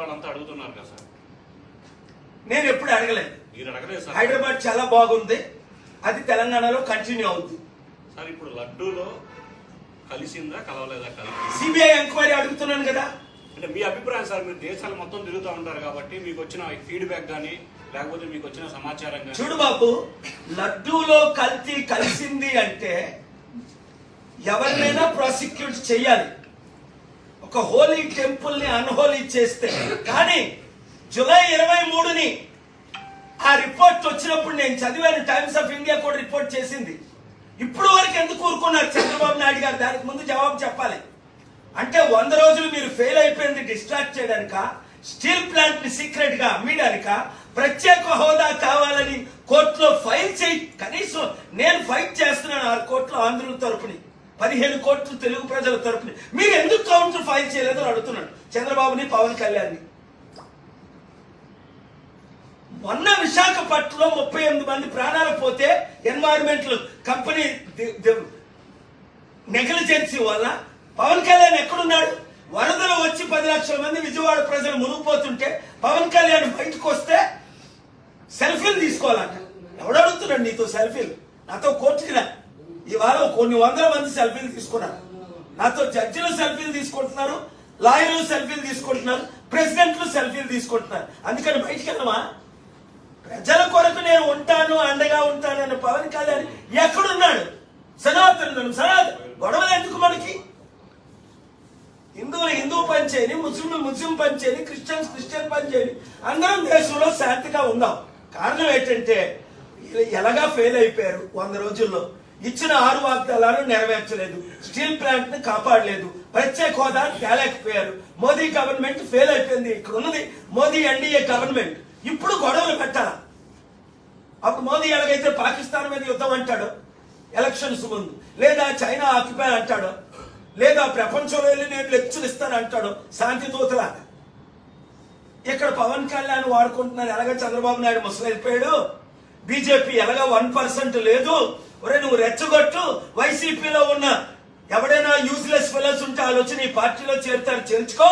వాళ్ళంతా అడుగుతున్నారు కదా సార్. నేను ఎప్పుడు అడగలేదు. మీరు అడగలేదు సార్. హైదరాబాద్ చాలా బాగుంది. అది తెలంగాణలో కంటిన్యూ అవుతుంది సార్ ఇప్పుడు లడ్డూలో కలిసిందా కలవలేదా కలిసి సిబిఐ ఎంక్వైరీ అడుగుతున్నాను కదా. అంటే మీ అభిప్రాయం సార్ మీరు దేశాలు మొత్తం తిరుగుతూ ఉంటారు కాబట్టి మీకు వచ్చిన ఫీడ్బ్యాక్ కానీ లేకపోతే మీకు వచ్చిన సమాచారం కానీ చూడు బాబు లడ్డూలో కల్తీ కలిసింది అంటే ఎవరినైనా ప్రాసిక్యూట్ చేయాలి. ఒక హోలీ టెంపుల్ని అన్హోలీ చేస్తే. కానీ జులై ఇరవై మూడుని ఆ రిపోర్ట్ వచ్చినప్పుడు నేను చదివాను టైమ్స్ ఆఫ్ ఇండియా కూడా రిపోర్ట్ చేసింది. ఇప్పుడు వరకు ఎందుకు ఊరుకున్నారు చంద్రబాబు నాయుడు గారు? దానికి ముందు జవాబు చెప్పాలి. అంటే వంద రోజులు మీరు ఫెయిల్ అయిపోయింది డిస్ట్రాక్ట్ చేయడానిక స్టీల్ ప్లాంట్ని సీక్రెట్గా అమ్మడానిక ప్రత్యేక హోదా కావాలని కోర్టులో ఫైల్ చేయి. కనీసం నేను ఫైట్ చేస్తున్నాను ఆ కోర్టులో ఆంధ్రుల తరపుని. పదిహేను కోట్లు తెలుగు ప్రజల తరపున. మీరు ఎందుకు కౌంటర్ ఫైల్ చేయలేదని అడుగుతున్నాడు. చంద్రబాబుని పవన్ కళ్యాణ్ని మొన్న విశాఖపట్నంలో ముప్పై ఎనిమిది మంది ప్రాణాలు పోతే ఎన్వైరన్మెంట్ కంపెనీ నెగ్లిజెన్సీ వల్ల పవన్ కళ్యాణ్ ఎక్కడున్నాడు? వరదలు వచ్చి పది లక్షల మంది విజయవాడ ప్రజలు మునిగిపోతుంటే పవన్ కళ్యాణ్ బయటకు వస్తే సెల్ఫీలు తీసుకోవాలంట. ఎవడు అడుగుతున్నాడు నీతో సెల్ఫీలు? నాతో కోర్టుకి ఈ ఇవాళ కొన్ని వందల మంది సెల్ఫీలు తీసుకున్నారు. నాతో జడ్జిలు సెల్ఫీలు తీసుకుంటున్నారు లాయర్లు సెల్ఫీలు తీసుకుంటున్నారు ప్రెసిడెంట్లు సెల్ఫీలు తీసుకుంటున్నారు. అందుకని బయటికి వెళ్ళమా ప్రజల కొరకు నేను ఉంటాను అండగా ఉంటాను అనే పవన్ కళ్యాణ్ ఎక్కడున్నాడు? సనాతనుడు సనాతన గొడవలు ఎందుకు మనకి? హిందువులు హిందూ పని చేయని ముస్లింలు ముస్లిం పని చేయని క్రిస్టియన్స్ క్రిస్టియన్ పని చేయని అందరం దేశంలో శాంతిగా ఉందాం కారణం ఏంటంటే ఎలాగా ఫెయిల్ అయిపోయారు వంద రోజుల్లో? ఇచ్చిన ఆరు వాగ్దాలను నెరవేర్చలేదు. స్టీల్ ప్లాంట్ని కాపాడలేదు. ప్రత్యేక హోదా తేలేకపోయారు. మోదీ గవర్నమెంట్ ఫెయిల్ అయిపోయింది. ఇక్కడ ఉన్నది మోదీ ఎన్డీఏ గవర్నమెంట్. ఇప్పుడు గొడవలు పెట్టాలా? అప్పుడు మోదీ ఎలాగైతే పాకిస్తాన్ మీద యుద్ధం అంటాడు ఎలక్షన్స్ ముందు లేదా చైనా ఆక్యుపై అంటాడు లేదా ప్రపంచంలో వెళ్ళి నేను లెక్చర్ ఇస్తాను అంటాడు శాంతి దూతలాగా ఇక్కడ పవన్ కళ్యాణ్ వాడుకుంటున్నారు. ఎలాగ చంద్రబాబు నాయుడు ముసలైపోయాడు? బీజేపీ ఎలాగ వన్ పర్సెంట్ లేదు? ఒరే నువ్వు రెచ్చగొట్టు వైసీపీలో ఉన్న ఎవడైనా యూజ్లెస్ ఫెలోస్ ఉంటే వాళ్ళు వచ్చి నీ పార్టీలో చేరుతారు. చేర్చుకో.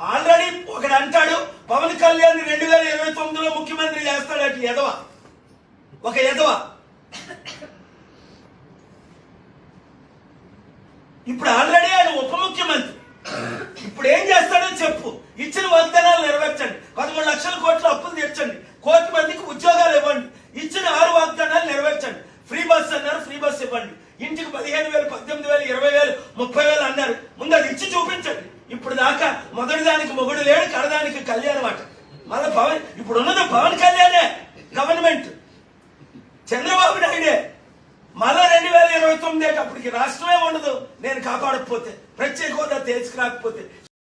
ఆల్రెడీ ఒకడు అంటాడు పవన్ కళ్యాణ్ రెండు వేల ఇరవై తొమ్మిదిలో ముఖ్యమంత్రి చేస్తాడట ఎదవ ఒక ఎదవ ఇప్పుడు ఆల్రెడీ ఆయన ఉప ముఖ్యమంత్రి. ఇప్పుడు ఏం చేస్తాడో చెప్పు. ఇచ్చిన వద్ద ముప్పై వేలు అన్నారు. ముందు అది ఇచ్చి చూపించండి. ఇప్పుడు దాకా మొదటి దానికి మొగుడు లేడు కడదానికి కళ్యాణం అట. మళ్ళీ పవన్ ఇప్పుడు ఉన్నది పవన్ కళ్యాణే గవర్నమెంట్. చంద్రబాబు నాయుడే. మళ్ళా రెండు వేల ఇరవై తొమ్మిది అప్పటికి రాష్ట్రమే ఉండదు. నేను కాపాడకపోతే ప్రత్యేక హోదా తీసుకురాకపోతే